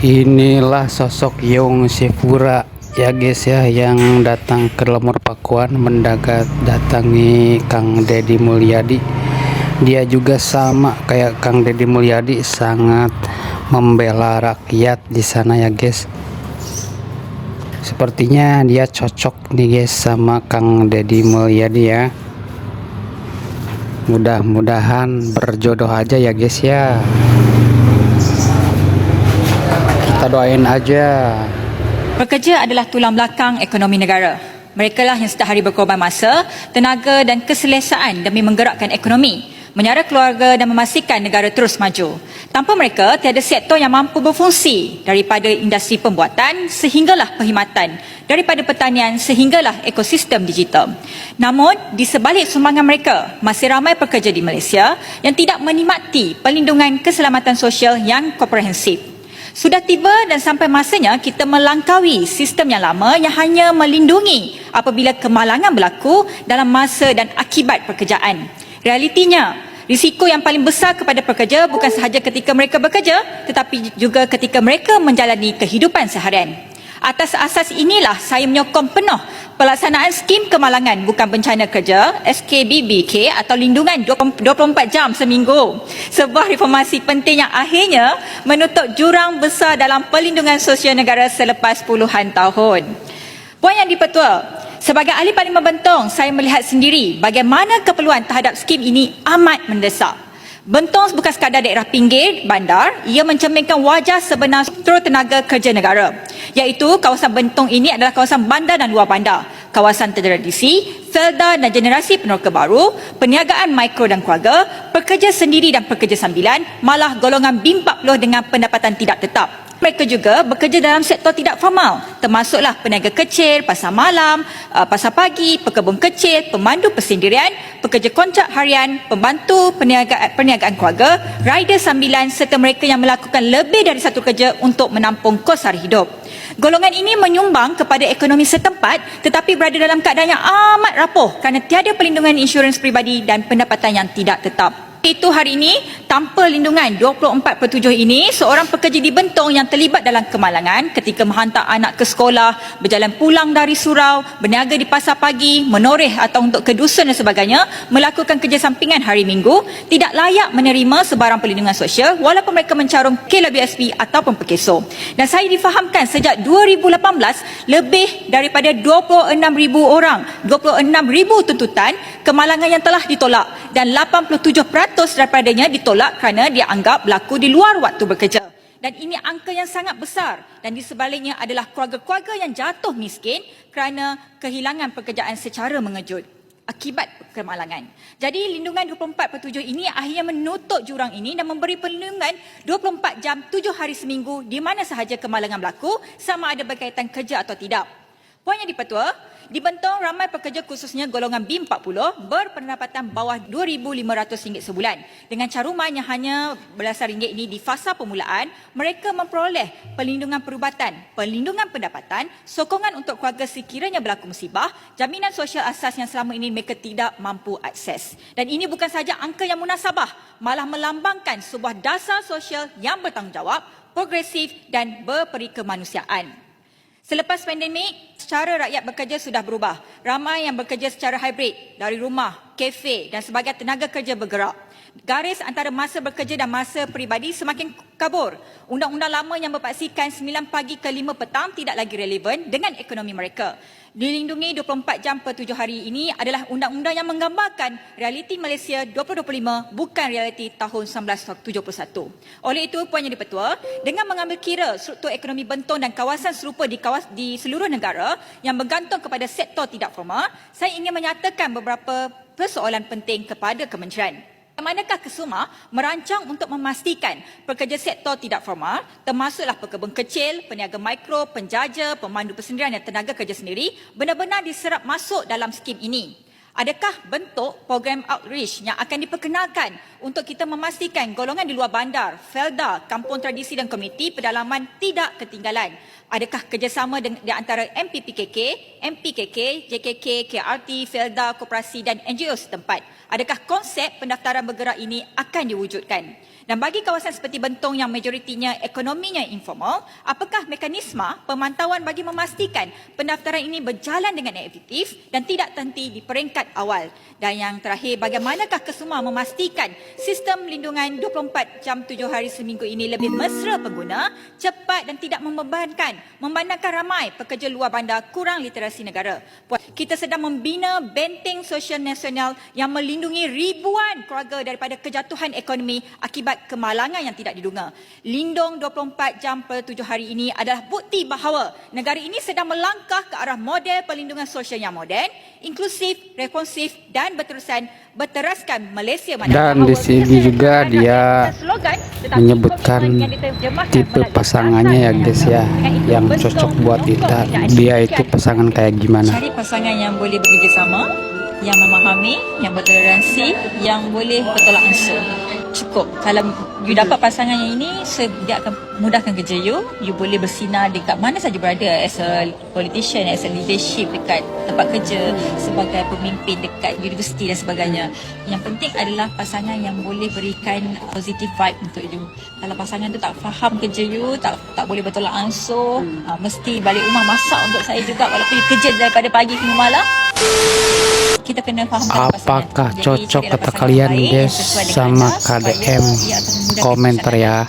Inilah sosok Yong Sepura ya guys ya yang datang ke Lemur Pakuan mendagat datangi Kang Deddy Mulyadi. Dia juga sama kayak Kang Deddy Mulyadi sangat membela rakyat di sana ya guys. Sepertinya dia cocok nih guys sama Kang Deddy Mulyadi ya. Mudah-mudahan berjodoh aja ya guys ya. Kita doain aja. Pekerja adalah tulang belakang ekonomi negara. Mereka lah yang setiap hari berkorban masa, tenaga dan keselesaan demi menggerakkan ekonomi, menyara keluarga dan memastikan negara terus maju. Tanpa mereka, tiada sektor yang mampu berfungsi daripada industri pembuatan sehinggalah perkhidmatan, daripada pertanian sehinggalah ekosistem digital. Namun, di sebalik sumbangan mereka, masih ramai pekerja di Malaysia yang tidak menikmati perlindungan keselamatan sosial yang komprehensif. Sudah tiba dan sampai masanya kita melangkaui sistem yang lama yang hanya melindungi apabila kemalangan berlaku dalam masa dan akibat pekerjaan. Realitinya, risiko yang paling besar kepada pekerja bukan sahaja ketika mereka bekerja tetapi juga ketika mereka menjalani kehidupan seharian. Atas asas inilah saya menyokong penuh pelaksanaan skim kemalangan bukan bencana kerja SKBBK atau lindungan 24 jam seminggu. Sebuah reformasi penting yang akhirnya menutup jurang besar dalam perlindungan sosial negara selepas puluhan tahun. Puan Yang Dipertua, sebagai ahli Parlimen Bentong, saya melihat sendiri bagaimana keperluan terhadap skim ini amat mendesak. Bentong bukan sekadar daerah pinggir bandar, ia mencerminkan wajah sebenar struktur tenaga kerja negara. Iaitu kawasan Bentong ini adalah kawasan bandar dan luar bandar, kawasan tradisi, felda dan generasi peneroka baru, perniagaan mikro dan keluarga, pekerja sendiri dan pekerja sambilan, malah golongan BIM 40 dengan pendapatan tidak tetap. Mereka juga bekerja dalam sektor tidak formal, termasuklah peniaga kecil, pasar malam, uh, pasar pagi, pekebun kecil, pemandu persendirian, pekerja kontrak harian, pembantu perniagaan, perniagaan keluarga, rider sambilan serta mereka yang melakukan lebih dari satu kerja untuk menampung kos hari hidup. Golongan ini menyumbang kepada ekonomi setempat tetapi berada dalam keadaan yang amat rapuh kerana tiada perlindungan insurans peribadi dan pendapatan yang tidak tetap. Itu hari ini, tanpa lindungan 24 per 7 ini, seorang pekerja di Bentong yang terlibat dalam kemalangan ketika menghantar anak ke sekolah, berjalan pulang dari surau, berniaga di pasar pagi, menoreh atau untuk ke dusun dan sebagainya, melakukan kerja sampingan hari minggu, tidak layak menerima sebarang perlindungan sosial walaupun mereka mencarum KLBSP ataupun PKSO. Dan saya difahamkan sejak 2018, lebih daripada 26,000 orang, 26,000 tuntutan kemalangan yang telah ditolak dan 87% daripadanya ditolak kerana dia anggap berlaku di luar waktu bekerja. Dan ini angka yang sangat besar dan di sebaliknya adalah keluarga-keluarga yang jatuh miskin kerana kehilangan pekerjaan secara mengejut akibat kemalangan. Jadi lindungan 24 per 7 ini akhirnya menutup jurang ini dan memberi perlindungan 24 jam 7 hari seminggu di mana sahaja kemalangan berlaku sama ada berkaitan kerja atau tidak. Puan yang dipertua, di Bentong ramai pekerja khususnya golongan B40 berpendapatan bawah RM2,500 sebulan. Dengan caruman yang hanya belasan ringgit ini di fasa permulaan, mereka memperoleh perlindungan perubatan, perlindungan pendapatan, sokongan untuk keluarga sekiranya berlaku musibah, jaminan sosial asas yang selama ini mereka tidak mampu akses. Dan ini bukan sahaja angka yang munasabah, malah melambangkan sebuah dasar sosial yang bertanggungjawab, progresif dan berperi kemanusiaan. Selepas pandemik, cara rakyat bekerja sudah berubah. Ramai yang bekerja secara hybrid, dari rumah, kafe dan sebagai tenaga kerja bergerak. Garis antara masa bekerja dan masa peribadi semakin kabur. Undang-undang lama yang berpaksikan 9 pagi ke 5 petang tidak lagi relevan dengan ekonomi mereka. Dilindungi 24 jam per 7 hari ini adalah undang-undang yang menggambarkan realiti Malaysia 2025 bukan realiti tahun 1971. Oleh itu, Puan Yang Dipertua, dengan mengambil kira struktur ekonomi bentong dan kawasan serupa di, kawas, di seluruh negara yang bergantung kepada sektor tidak formal, saya ingin menyatakan beberapa persoalan penting kepada kementerian. Manakah Kesuma merancang untuk memastikan pekerja sektor tidak formal, termasuklah pekebun kecil, peniaga mikro, penjaja, pemandu persendirian dan tenaga kerja sendiri, benar-benar diserap masuk dalam skim ini? Adakah bentuk program outreach yang akan diperkenalkan untuk kita memastikan golongan di luar bandar, felda, kampung tradisi dan komuniti pedalaman tidak ketinggalan? Adakah kerjasama di antara MPPKK, MPKK, JKK, KRT, felda, koperasi dan NGO setempat? Adakah konsep pendaftaran bergerak ini akan diwujudkan? Dan bagi kawasan seperti Bentong yang majoritinya ekonominya informal, apakah mekanisme pemantauan bagi memastikan pendaftaran ini berjalan dengan efektif dan tidak terhenti di peringkat awal? Dan yang terakhir, bagaimanakah kesemua memastikan sistem lindungan 24 jam 7 hari seminggu ini lebih mesra pengguna, cepat dan tidak membebankan, memandangkan ramai pekerja luar bandar kurang literasi negara. Kita sedang membina benteng sosial nasional yang melindungi ribuan keluarga daripada kejatuhan ekonomi akibat kemalangan yang tidak diduga. Lindung 24 jam per 7 hari ini adalah bukti bahawa negara ini sedang melangkah ke arah model perlindungan sosial yang moden, inklusif, responsif dan berterusan berteraskan Malaysia Dan di sini juga dia menyebutkan tipe pasangannya ya guys ya yang cocok buat kita dia itu pasangan kayak gimana Cari pasangan yang boleh bekerjasama, yang memahami, yang bertoleransi, yang boleh bertolak ansur. Cukup. Kalau you dapat pasangan yang ini, so dia akan mudahkan kerja you. You boleh bersinar dekat mana saja berada as a politician, as a leadership dekat tempat kerja, sebagai pemimpin dekat universiti dan sebagainya. Yang penting adalah pasangan yang boleh berikan positive vibe untuk you. Kalau pasangan tu tak faham kerja you, tak tak boleh bertolak ansur, uh, mesti balik rumah masak untuk saya juga walaupun you kerja daripada pagi hingga malam. Kita kena faham apakah cocok kata kalian guys sama KDM komentar ya